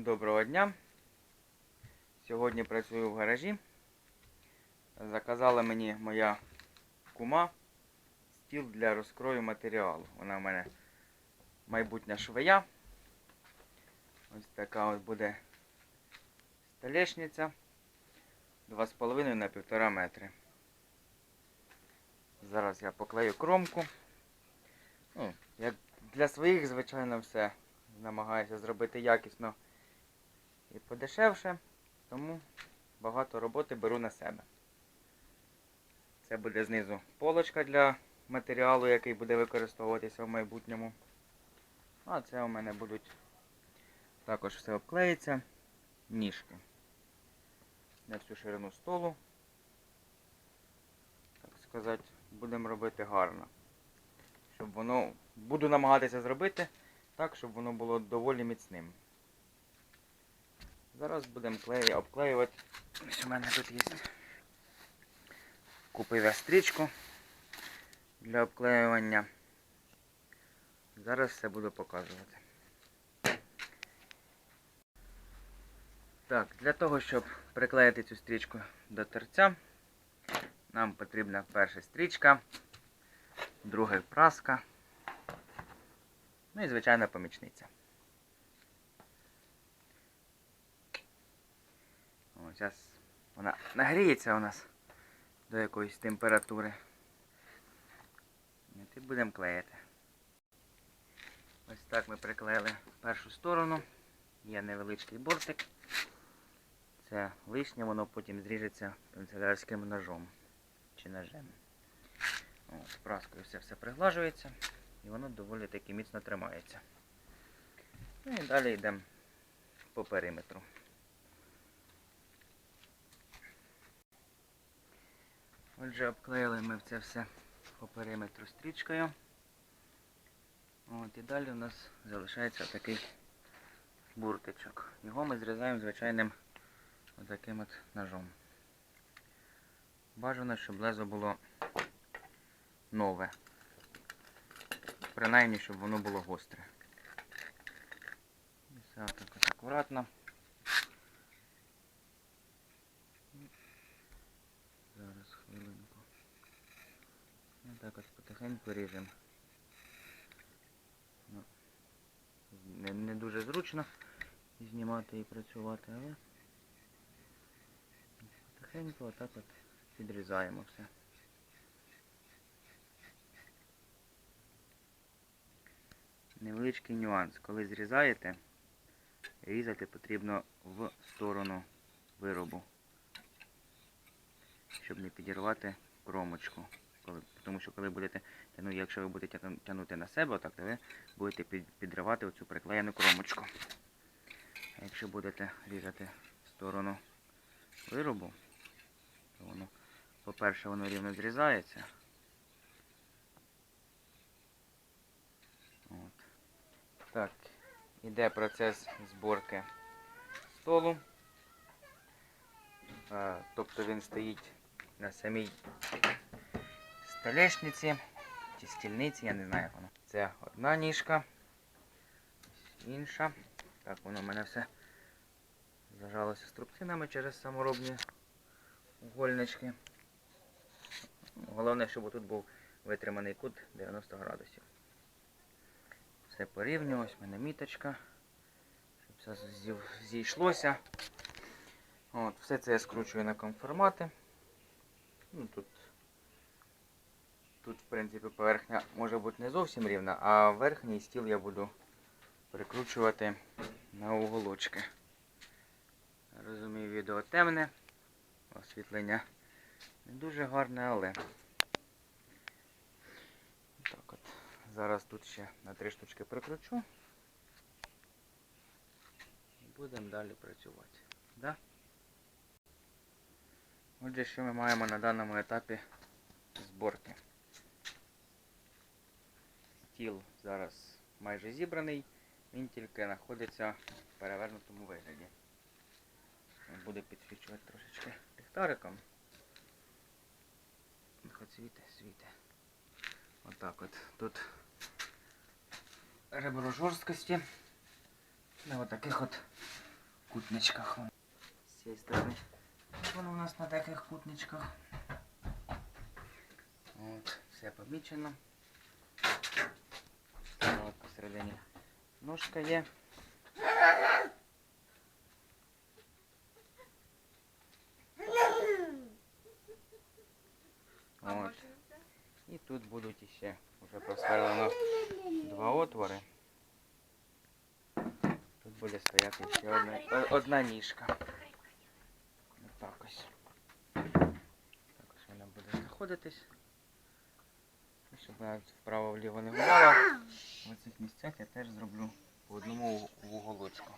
Доброго дня. Сьогодні працюю в гаражі. Заказала мені моя кума стіл для розкрою матеріалу. Вона в мене майбутня швея. Ось така от буде столешниця 2,5 на 1,5 метри. Зараз я поклею кромку. Ну, як для своїх, звичайно, все намагаюся зробити якісно і подешевше, тому багато роботи беру на себе. Це буде знизу полочка для матеріалу, який буде використовуватися в майбутньому. А це у мене будуть також все обклеїться, ніжки. На всю ширину столу. Так сказати, будемо робити гарно. Щоб воно. Буду намагатися зробити так, щоб воно було доволі міцним. Зараз будемо клеї, обклеювати. Ось у мене тут є. Купив я стрічку для обклеювання. Зараз все буду показувати. Так, для того, щоб приклеїти цю стрічку до торця, нам потрібна перша стрічка, друга праска. Ну і звичайна помічниця. Зараз вона нагріється у нас до якоїсь температури. І будемо клеїти. Ось так ми приклеїли першу сторону. Є невеличкий бортик. Це лишнє, воно потім зріжеться канцелярським ножом чи ножем. От, праскою все все приглажується і воно доволі таки міцно тримається. Ну і далі йдемо по периметру. Отже, обклеїли ми це все по периметру стрічкою. От, і далі у нас залишається такий буртичок. Його ми зрізаємо звичайним отаким от ножом. Бажано, щоб лезо було нове. Принаймні, щоб воно було гостре. І все так от акуратно. Зараз хвилинку. Отак ось потихеньку. Ну, не, не дуже зручно знімати і працювати, але потихеньку отак от підрізаємо все. Невеличкий нюанс. Коли зрізаєте, різати потрібно в сторону виробу, щоб не підірвати кромочку. Тому що коли будете тягнути, якщо ви будете тягнути на себе, отак, то ви будете під, підривати оцю приклеєну кромочку. А якщо будете різати в сторону виробу, то воно, по-перше, воно рівно зрізається. От. Так, іде процес зборки столу. Е, Тобто він стоїть на самій столешниці чи стільниці, я не знаю як воно. Це одна ніжка, інша. Так, воно в мене все зажалося струбцинами через саморобні угольнички. Головне, щоб тут був витриманий кут 90 градусів. Все порівню, ось в мене міточка. Щоб все зійшлося. От, все це я скручую на конформати. Ну, тут, тут, в принципі, поверхня може бути не зовсім рівна, а верхній стіл я буду прикручувати на уголочки. Розумію, відео темне, освітлення не дуже гарне, але так от. Зараз тут ще на три штучки прикручу. Будемо далі працювати. Да? Отже, що ми маємо на даному етапі зборки. Стіл зараз майже зібраний, він тільки знаходиться в перевернутому вигляді. Буду підсвічувати трошечки ліхтариком. Хоч світе, світе. Отак от. Тут ребро жорсткості на отаких от кутничках. З цієї сторони. Воно у нас на таких кутничках. От, все помічено. От посередині ножка є. От. І тут будуть іще вже просверлено два отвори. Тут буде стояти ще одна, о- одна ніжка. Отак ось. Так ось вона буде знаходитись. Щоб вправо-вліво не гуляла. В цих місцях я теж зроблю по одному в- в уголочку.